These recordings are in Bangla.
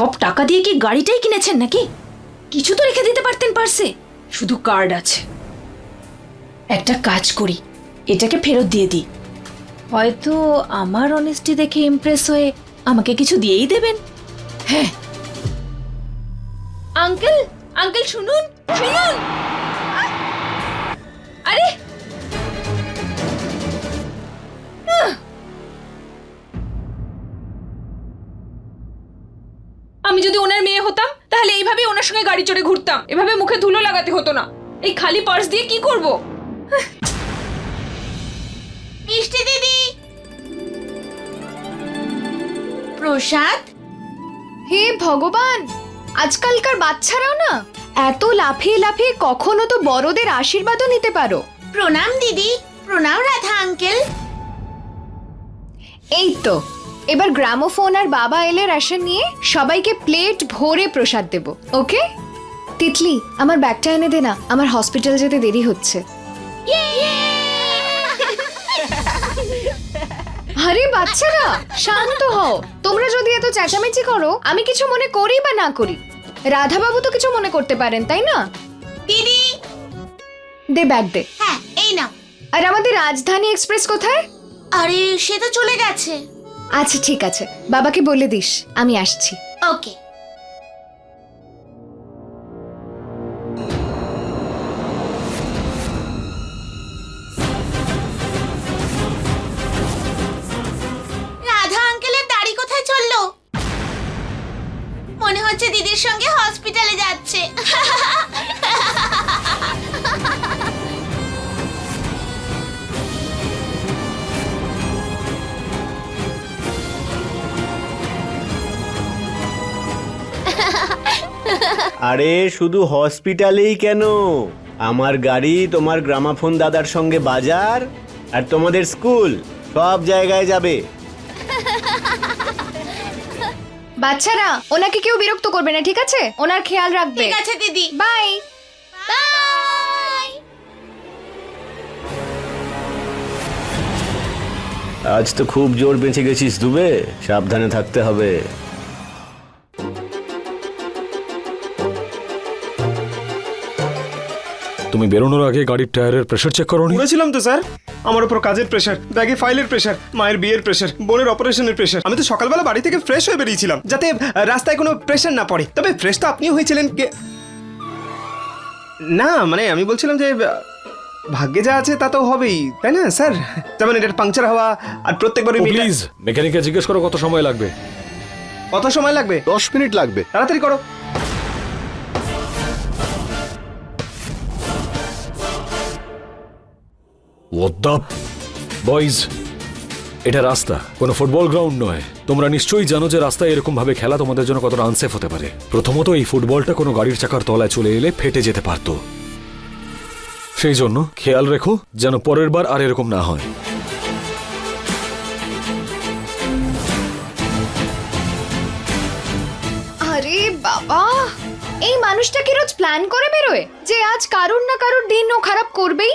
সব টাকা দিয়ে কি গাড়িটাই কিনেছেন নাকি? কিছু তো রেখে দিতে পারতেন পার্সে। শুধু কার্ড আছে। একটা কাজ করি, এটাকে ফেরত দিয়ে দিই। হয়তো আমার অনেস্টি দেখে ইমপ্রেস হয়ে আমাকে কিছু দিয়েই দেবেন। হ্যাঁ। আঙ্কেল আঙ্কেল শুনুন শুনুন। আরে আমি যদি ওনার মেয়ে হতাম তাহলে এইভাবে ওনার সঙ্গে গাড়ি চড়ে ঘুরতাম। এভাবে মুখে ধুলো লাগাতে হতো না। এই খালি পার্স দিয়ে কি করব? মিষ্টি দিদি! প্রসাদ? হে ভগবান! আজকালকার বাচ্চারাও না এত লাফিয়ে লাফিয়ে কখনো তো বড়দের আশীর্বাদও নিতে পারো। প্রণাম দিদি প্রণাম রাধা আঙ্কেল। এই তো এবার গ্রামোফোন আর বাবা এলে রেশন নিয়ে সবাইকে প্লেট ভরে প্রসাদ দেব ওকে? তিতলি আমার ব্যাগটা এনে দে না আমার হসপিটাল যেতে দেরি হচ্ছে। আরে বাচ্চারা শান্ত হও। তোমরা যদি এত চেঁচামেচি করো আমি কিছু মনে করি বা না করি? রাধাবাবু তো কিছু মনে করতে পারেন তাই না? দিদি। দে ব্যাগ দে। হ্যাঁ এই নাও। আর আমাদের রাজধানী এক্সপ্রেস কোথায়? আরে সে তো চলে গেছে। আচ্ছা ঠিক আছে। বাবাকে বলে দিস আমি আসছি। ওকে। আরে শুধু হসপিটালেই কেন? আমার গাড়ি তোমার গ্রামাফোন দাদার সঙ্গে বাজার আর তোমাদের স্কুল সব জায়গায় যাবে। বাচ্চারা ওনাকে কেউ বিরক্ত করবে না ঠিক আছে? ওনার খেয়াল রাখবে। ঠিক আছে দিদি। বাই। বাই। আজ তো খুব জোর বেঁচে গেছিস দুবে সাবধানে থাকতে হবে। তুমি বেরোনোর আগে গাড়ির টায়ারের প্রেশার চেক করো করেছিলাম তো স্যার। আমার উপর কাজের প্রেশার ব্যাগে ফাইলের প্রেশার মায়ের বিয়ের প্রেশার বোনের অপারেশনের প্রেশার আমি তো সকালবেলা বাড়ি থেকে ফ্রেশ হয়ে বেরিয়েছিলাম যাতে রাস্তায় কোনো প্রেশার না পড়ে। তবে ফ্রেশ তো আপনিও হয়েছিলেন কে না মানে আমি বলছিলাম যে ভাগ্যে যা আছে তা তো হবেই তাই না স্যার? যেমন এটার পাংচার হওয়া আর প্রত্যেকবার প্লিজ মেকানিককে জিজ্ঞেস করো কত সময় লাগবে। কত সময় লাগবে? দশ মিনিট লাগবে। তাড়াতাড়ি করো। বয়েজ এটা রাস্তা। কোনো ফুটবল গ্রাউন্ড নয়। তোমরা নিশ্চয়ই জানো যে রাস্তায় এরকম ভাবে খেলা তোমাদের জন্য কতটা আনসেফ হতে পারে। প্রথমত এই ফুটবলটা কোনো গাড়ির চাকার তলায় চলে এলে ফেটে যেতে পারতো। সেই জন্য খেয়াল রেখো যেন পরের বার আর এরকম না হয়। আরে বাবা! এই মানুষটা কি রোজ প্ল্যান করে বেরোয়? যে আজ কারুর না কারুর দিন ও খারাপ করবেই?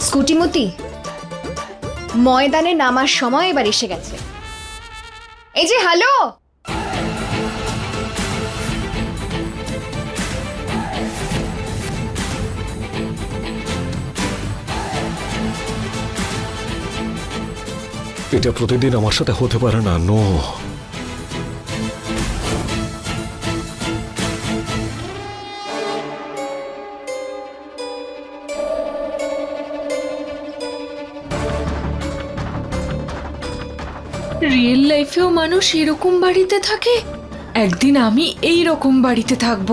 স্কুটিমতি, ময়দানে নামার সময় এবার এসে গেছে। এই যে, হ্যালো! এটা প্রতিদিন আমার সাথে হতে পারে না, নো। লাইফেও মানুষ এরকম বাড়িতে থাকে? একদিন আমি এই রকম বাড়িতে থাকব।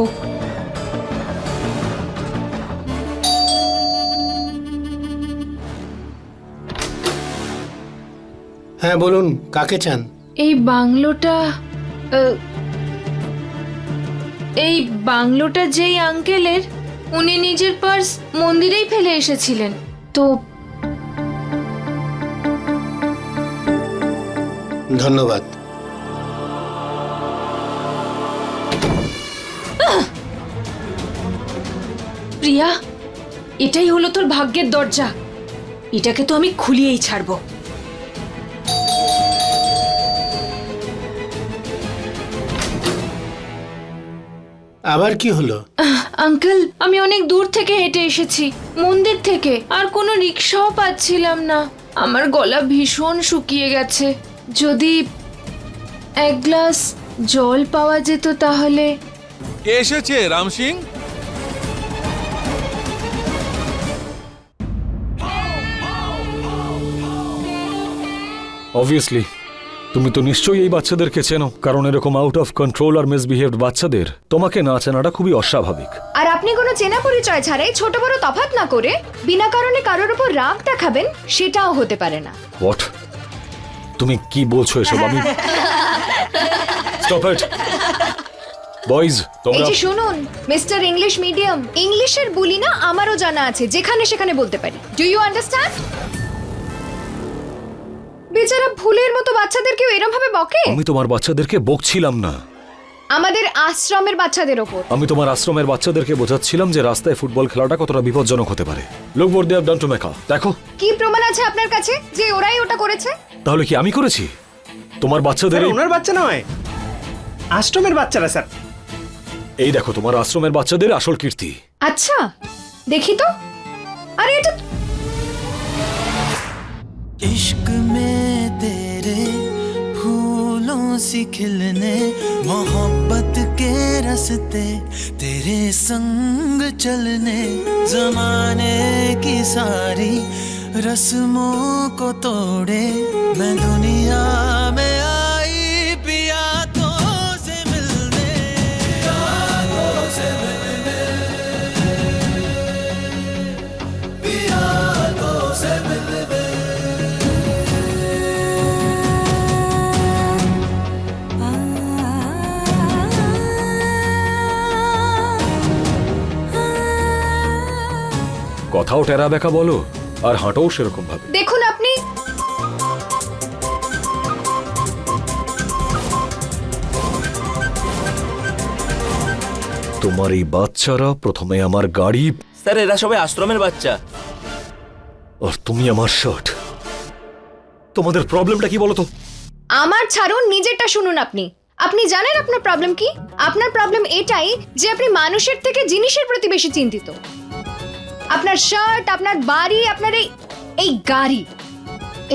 হ্যাঁ বলুন কাকে চান? এই বাংলোটা আহ, এই বাংলোটা যেই আঙ্কেলের উনি নিজের পার্স মন্দিরেই ফেলে এসেছিলেন। তো ধন্যবাদ। প্রিয়া এটাই হলো তোর ভাগ্যের দরজা। এটাকে তো আমি খুলিয়েই ছাড়ব। আবার কি হলো? আঙ্কেল আমি অনেক দূর থেকে হেঁটে এসেছি। মন্দির থেকে। আর কোনো রিক্সাও পাচ্ছিলাম না। আমার গলা ভীষণ শুকিয়ে গেছে। যদি এক গ্লাস জল পাওয়া যেত তাহলে? এসেছে রাম সিং? অবভিয়াসলি তুমি তো নিশ্চয়ই এই বাচ্চাদেরকে চেনো কারণ এরকম আউট অফ কন্ট্রোল আর মিসবিহেভড বাচ্চাদের তোমাকে না চেনাটা খুবই অস্বাভাবিক। আর আপনি কোনো চেনা পরিচয় ছাড়াই ছোট বড় তফাৎ না করে বিনা কারণে কারোর উপর রাগ দেখাবেন সেটাও হতে পারে না। হোয়াট তুমি কি বলছো এসব? আমি স্টপ ইট বয়েজ এই তোমরা যে শুনুন মিস্টার ইংলিশ মিডিয়াম ইংলিশের বুলি না আমারও জানা আছে যেখানে সেখানে বলতে পারি। ডু ইউ আন্ডারস্ট্যান্ড বেচারা ভুলের মতো বাচ্চাদেরকেও এরম ভাবে বকে? আমি তোমার বাচ্চাদেরকে বকছিলাম না। আমাদের আশ্রমের বাচ্চাদের ওপর। আমি তোমার আশ্রমের বাচ্চাদেরকে বোঝাচ্ছিলাম যে রাস্তায় ফুটবল খেলাটা কতটা বিপজ্জনক হতে পারে। লোক বোর্ড দেয়ার ডান টু মেকা দেখো। কি প্রমাণ আছে আপনার কাছে যে ওরাই ওটা করেছে তাহলে কি আমি করেছি তোমার বাচ্চাদের স্যার এই- ওনার বাচ্চা নয় আশ্রমের বাচ্চারা স্যার এই দেখো তোমার আশ্রমের বাচ্চাদের আসল কীর্তি আচ্ছা দেখি তো আরে এটা इश्क में तेरे फूलों सी खिलने मोहब्बत के रस्ते तेरे संग चलने जमाने की सारी रस्मों को तोड़े मैं दुनिया में आई पिया तो से मिलने पिया से मिलने पिया तो से मिलने কথাও টেরা বেকা বলো আর হাঁটোও সেরকম ভাবে। দেখুন আপনি। তোমার এই বাচ্চারা প্রথমে আমার গাড়ি স্যার এরা সবাই আশ্রমের বাচ্চা। আর তুমি আমার শার্ট তোমাদের প্রবলেমটা কি বলো তো আমার ছাড়ুন নিজেরটা শুনুন আপনি। আপনি জানেন আপনার প্রবলেম কি? আপনার প্রবলেম এটাই যে আপনি মানুষের থেকে জিনিসের প্রতি বেশি চিন্তিত। আপনার শার্ট আপনার বাড়ি আপনার এই এই গাড়ি।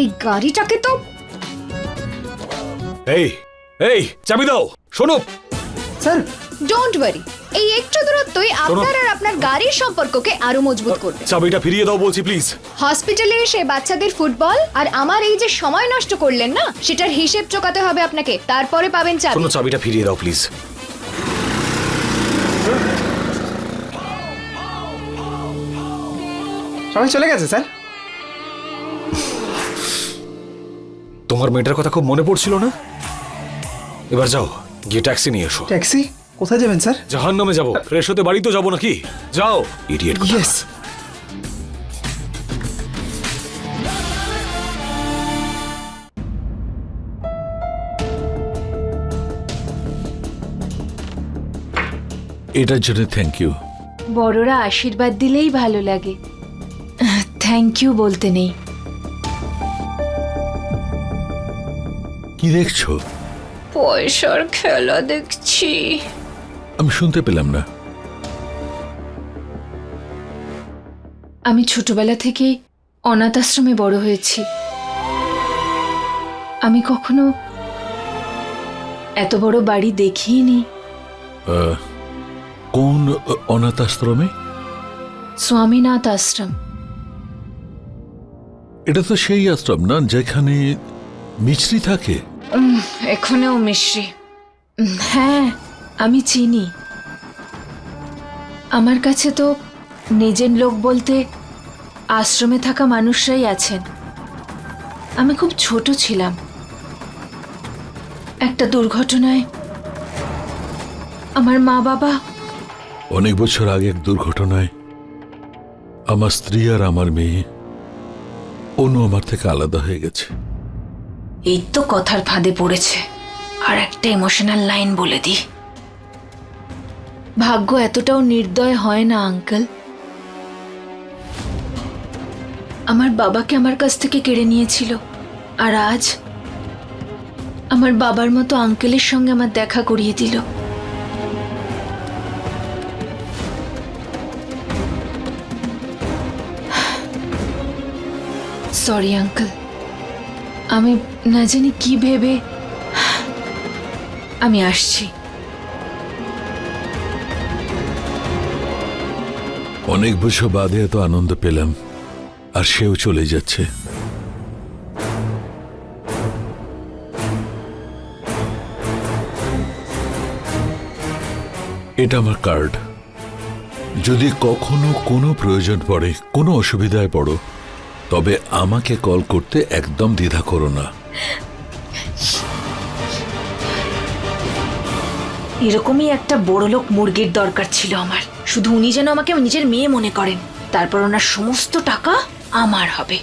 এই গাড়িটাকে তো এই এই চাবি দাও শোনো। স্যার। ডোন্ট ওয়ারি এই একটু দূরত্বই আপনার আর আপনার গাড়ির সম্পর্ককে আরও মজবুত করবে। চাবিটা ফিরিয়ে দাও বলছি প্লিজ হসপিটালে এসে বাচ্চাদের ফুটবল আর আমার এই যে সময় নষ্ট করলেন না সেটার হিসেব চোকাতে হবে আপনাকে তারপরে পাবেন চাবি। শোনো চাবিটা ফিরিয়ে দাও প্লিজ সবাই চলে গেছে স্যার। তোমার মেয়েটার কথা খুব মনে পড়ছিল না? এবার যাও গিয়ে ট্যাক্সি নিয়ে এসো। ট্যাক্সি? কোথায় যাবেন স্যার? জাহান নামে যাব। ফ্রেশ হতে বাড়ি তো যাব নাকি? যাও ইডিয়েট ইয়েস এটার জন্য থ্যাংক ইউ বড়রা আশীর্বাদ দিলেই ভালো লাগে। থ্যাংক ইউ বলতে নেই। কি দেখছ? পয়সার খেলা দেখছি। আমি শুনতে পেলাম না। আমি ছোটবেলা থেকে অনাথ আশ্রমে বড় হয়েছি। আমি কখনো এত বড় বাড়ি দেখিনি। আহ, কোন অনাথ আশ্রমে? স্বামীনাথ আশ্রম। এটা তো সেই আশ্রম না? যেখানে মিছরি থাকে। এখানেও মিশ্রি হ্যাঁ আমি চিনি। আমার কাছে তো নিজের লোক বলতে আশ্রমে থাকা মানুষরাই আছেন। আমি খুব ছোট ছিলাম। একটা দুর্ঘটনায় আমার মা বাবা অনেক বছর আগে এক দুর্ঘটনায় আমার স্ত্রী আর আমার মেয়ে অনু আমার থেকে আলাদা হয়ে গেছে। এই তো কথার ফাঁদে পড়েছে। আর একটা ইমোশনাল লাইন বলে দি। ভাগ্য এতটাও নির্দয় হয় না আঙ্কেল আমার বাবাকে আমার কাছ থেকে কেড়ে নিয়েছিল। আর আজ আমার বাবার মতো আঙ্কেলের সঙ্গে আমার দেখা করিয়ে দিল। সরি আঙ্কেল আমি না জানি কি ভেবে আমি আসছি। অনেক বছর বাদে এত আনন্দ পেলাম, আর সেও চলে যাচ্ছে। এটা আমার কার্ড। যদি কখনো কোনো প্রয়োজন পড়ে, কোনো অসুবিধায় পড়ো তবে আমাকে কল করতে একদম দ্বিধা করো না। এরকমই একটা বড়লোক মুরগির দরকার ছিল আমার। শুধু উনি যেন আমাকে নিজের মেয়ে মনে করেন। তারপর ওনার সমস্ত টাকা আমার হবে।